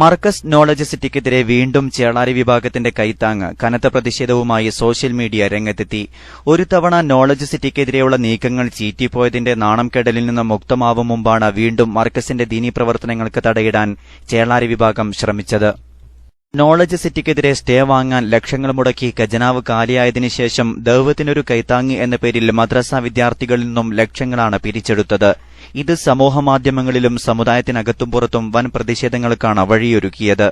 Markaz knowledge സിറ്റിക്കെതിരെ വീണ്ടും ചേളാരി വിഭാഗത്തിന്റെ കൈത്താങ് കനത്ത പ്രതിഷേധവുമായി സോഷ്യൽ മീഡിയ രംഗത്തെത്തി. ഒരു തവണ നോളജ് സിറ്റിക്കെതിരെയുള്ള നീക്കങ്ങൾ ചീറ്റിപ്പോയതിന്റെ നാണംകെടലിൽ നിന്ന് മുക്തമാവും മുമ്പാണ് വീണ്ടും മർക്കസിന്റെ ദീനീ പ്രവർത്തനങ്ങൾക്ക് തടയിടാൻ ചേളാരി വിഭാഗം ശ്രമിച്ചത്. നോളജ് സിറ്റിക്കെതിരെ സ്റ്റേ വാങ്ങാൻ ലക്ഷങ്ങൾ മുടക്കി ഖജനാവ് കാലിയായതിനു ശേഷം ദൈവത്തിനൊരു കൈത്താങ്ങ് എന്ന പേരിൽ മദ്രസ വിദ്യാർത്ഥികളിൽ നിന്നും ലക്ഷങ്ങളാണ് പിരിച്ചെടുത്തത്. ഇത് സമൂഹമാധ്യമങ്ങളിലും സമുദായത്തിനകത്തും പുറത്തും വൻ പ്രതിഷേധങ്ങൾക്കാണ് വഴിയൊരുക്കിയത്.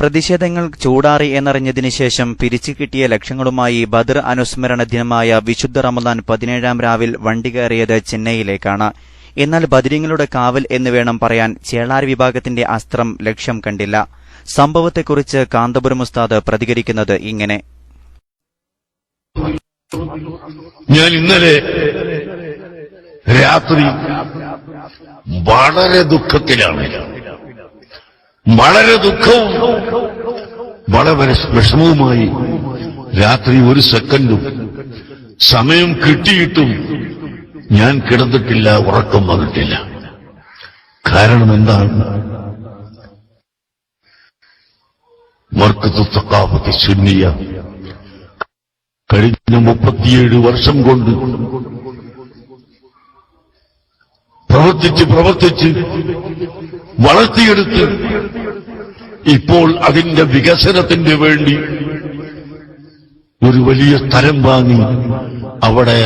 പ്രതിഷേധങ്ങൾ ചൂടാറി എന്നറിഞ്ഞതിനു ശേഷം പിരിച്ചു കിട്ടിയ ലക്ഷങ്ങളുമായി ബദർ അനുസ്മരണ ദിനമായ വിശുദ്ധ റമദാൻ പതിനേഴാം രാവിൽ വണ്ടി കയറിയത് ചെന്നൈയിലേക്കാണ്. എന്നാൽ ബദരിങ്ങളുടെ കാവൽ എന്ന് വേണം പറയാൻ ചേളാർ വിഭാഗത്തിന്റെ അസ്ത്രം ലക്ഷ്യം കണ്ടില്ല. സംഭവത്തെക്കുറിച്ച് കാന്തപുരം ഉസ്താദ് പ്രതികരിക്കുന്നത് ഇങ്ങനെ. ഞാൻ ഇന്നലെ രാത്രി വളരെ ദുഃഖത്തിലാണ്. വളരെ ദുഃഖവും വളരെ വിഷമവുമായി രാത്രി ഒരു സെക്കൻഡും സമയം കിട്ടിയിട്ടും ഞാൻ കിടന്നിട്ടില്ല ഉറക്കം വന്നിട്ടില്ല. കാരണം എന്താണ്? മർക്കത്ത് സക്കാഫത്തെ സുന്നിയ. കഴിഞ്ഞ മുപ്പത്തിയേഴ് വർഷം കൊണ്ട് പ്രവർത്തിച്ച് പ്രവർത്തിച്ച് വളർത്തിയെടുത്ത് ഇപ്പോൾ അതിന്റെ വികസനത്തിന് വേണ്ടി ഒരു വലിയ സ്ഥലം വാങ്ങി അവിടെ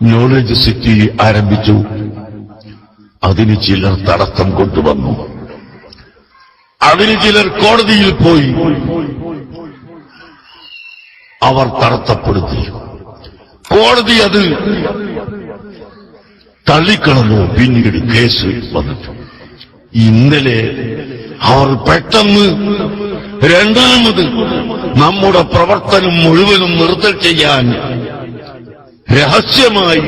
നോളജ് സിറ്റി ആരംഭിച്ചു. അതിന് ചിലർ തടസ്സം കൊണ്ടുവന്നു. അതിന് ചിലർ കോടതിയിൽ പോയി. അവർ തടസ്സപ്പെടുത്തി. കോടതി അത് തള്ളിക്കളഞ്ഞു. പിന്നീട് കേസ് വന്നിട്ടു. ഇന്നലെ അവർ പെട്ടെന്ന് രണ്ടാമത് നമ്മുടെ പ്രവർത്തനം മുഴുവനും നിർത്തൽ ചെയ്യാൻ രഹസ്യമായി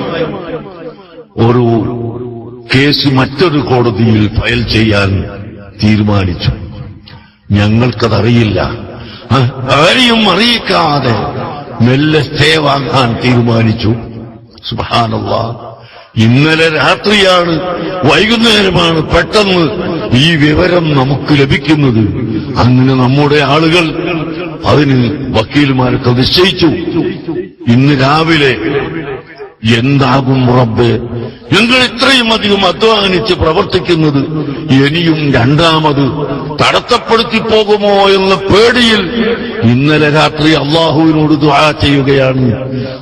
ഒരു കേസ് മറ്റൊരു കോടതിയിൽ ഫയൽ ചെയ്യാൻ തീരുമാനിച്ചു. ഞങ്ങൾക്കതറിയില്ല. ആരെയും അറിയിക്കാതെ മെല്ലെ സ്റ്റേ വാങ്ങാൻ തീരുമാനിച്ചു. സുഹാനുള്ള ഇന്നലെ രാത്രിയാണ് വൈകുന്നേരമാണ് പെട്ടെന്ന് ഈ വിവരം നമുക്ക് ലഭിക്കുന്നത്. അങ്ങനെ നമ്മുടെ ആളുകൾ അതിന് വക്കീലുമാരൊക്കെ നിശ്ചയിച്ചു. ഇന്ന് രാവിലെ എന്താകും റബ്ബ്? ഞങ്ങൾ ഇത്രയും അധികം അധ്വാനിച്ച് പ്രവർത്തിക്കുന്നത് ഇനിയും രണ്ടാമത് തടസ്സപ്പെടുത്തി പോകുമോ എന്ന പേടിയിൽ ഇന്നലെ രാത്രി അള്ളാഹുവിനോട് ദ്വാ ചെയ്യുകയാണ്.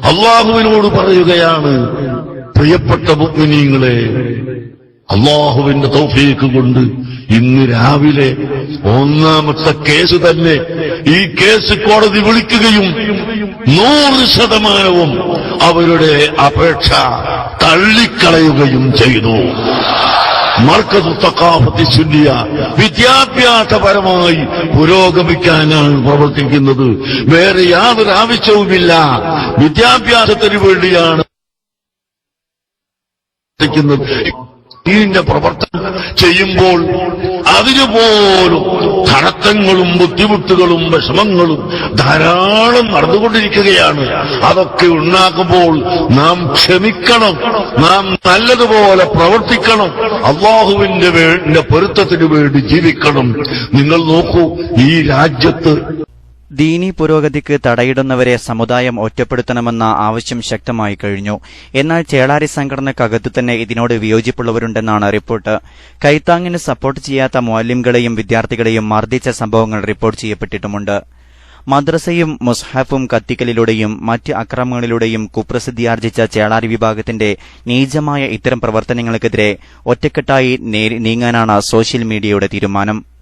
അള്ളാഹുവിനോട് പറയുകയാണ് പ്രിയപ്പെട്ട മുഗ്മിനീങ്ങളെ അള്ളാഹുവിന്റെ തൗഫീക്ക് കൊണ്ട് ഇന്ന് രാവിലെ ഒന്നാമത്തെ കേസ് തന്നെ ഈ കേസ് കോടതി വിളിക്കുകയും നൂറ് ശതമാനവും അവരുടെ അപേക്ഷ തള്ളിക്കളയുകയും ചെയ്തു. മർക്കതു തക്കാഫത്തി ചൊല്ലിയ വിദ്യാഭ്യാസപരമായി പുരോഗമിക്കാനാണ് പ്രവർത്തിക്കുന്നത്. വേറെ യാതൊരു ആവശ്യവുമില്ല. വിദ്യാഭ്യാസത്തിന് വേണ്ടിയാണ് പ്രവർത്തിക്കുന്നത്. ഇതിന്റെ പ്രവർത്തനം ചെയ്യുമ്പോൾ അതിനുപോലും തടസ്സങ്ങളും ബുദ്ധിമുട്ടുകളും വിഷമങ്ങളും ധാരാളം നടന്നുകൊണ്ടിരിക്കുകയാണ്. അതൊക്കെ ഉണ്ടാക്കുമ്പോൾ നാം ക്ഷമിക്കണം. നാം നല്ലതുപോലെ പ്രവർത്തിക്കണം. അള്ളാഹുവിന്റെ പൊരുത്തത്തിന് വേണ്ടി ജീവിക്കണം. നിങ്ങൾ നോക്കൂ ഈ രാജ്യത്ത് ദീനി പുരോഗതിക്ക് തടയിടുന്നവരെ സമുദായം ഒറ്റപ്പെടുത്തണമെന്ന ആവശ്യം ശക്തമായി കഴിഞ്ഞു. എന്നാൽ ചേളാരി സംഘടനക്കകത്തു തന്നെ ഇതിനോട് വിയോജിപ്പുള്ളവരുണ്ടെന്നാണ് റിപ്പോർട്ട്. കൈത്താങ്ങിന് സപ്പോർട്ട് ചെയ്യാത്ത മുഅല്ലിംകളെയും വിദ്യാർത്ഥികളെയും മർദ്ദിച്ച സംഭവങ്ങൾ റിപ്പോർട്ട് ചെയ്യപ്പെട്ടിട്ടുമുണ്ട്. മദ്രസയും മുസ്ഹാഫും കത്തിക്കലിലൂടെയും മറ്റ് അക്രമങ്ങളിലൂടെയും കുപ്രസിദ്ധിയാർജിച്ച ചേളാരി വിഭാഗത്തിന്റെ നീചമായ ഇത്തരം പ്രവർത്തനങ്ങൾക്കെതിരെ ഒറ്റക്കെട്ടായി നീങ്ങാനാണ് സോഷ്യൽ മീഡിയയുടെ തീരുമാനം.